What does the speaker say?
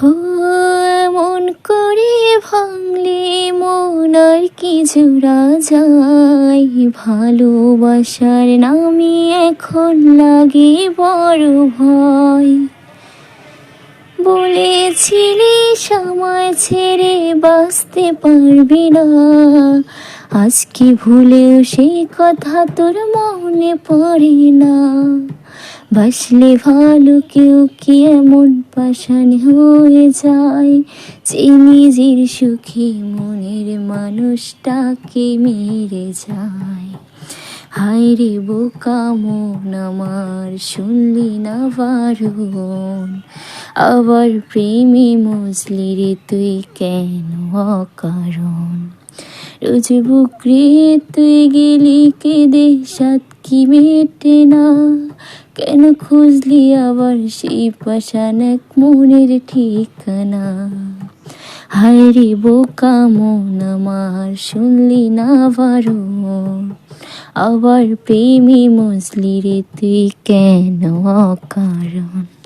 হো মন করে ভাঙলে মন আর কি জোড়া যায়। ভালোবাসার নামে এখন লাগে বড় ভয়। বলেছিলি সময় ছেড়ে বাঁচতে পারবি না। আজকে ভুলেও সেই কথা তোর মনে পড়ে না। বাসলে ভালো কেউ কি এমন পাশান হয়ে যায় যে নিজের সুখে মনের মানুষটাকে মেরে যায়। হায় রে বোকা মন আমার, শুনলি না বারণ আবার প্রেমে মজলি রে তুই কেন অকারণ? রোজ বুকরে তুই গেলি কেঁদে সাত কি মেটে না? কেন খুঁজলি আবার সেই পাশান এক মনের ঠিকানা? হায় রে বোকা মন আমার, শুনলি না বারণ আবার প্রেমী মজলি রে, তুই কেন অকারণ?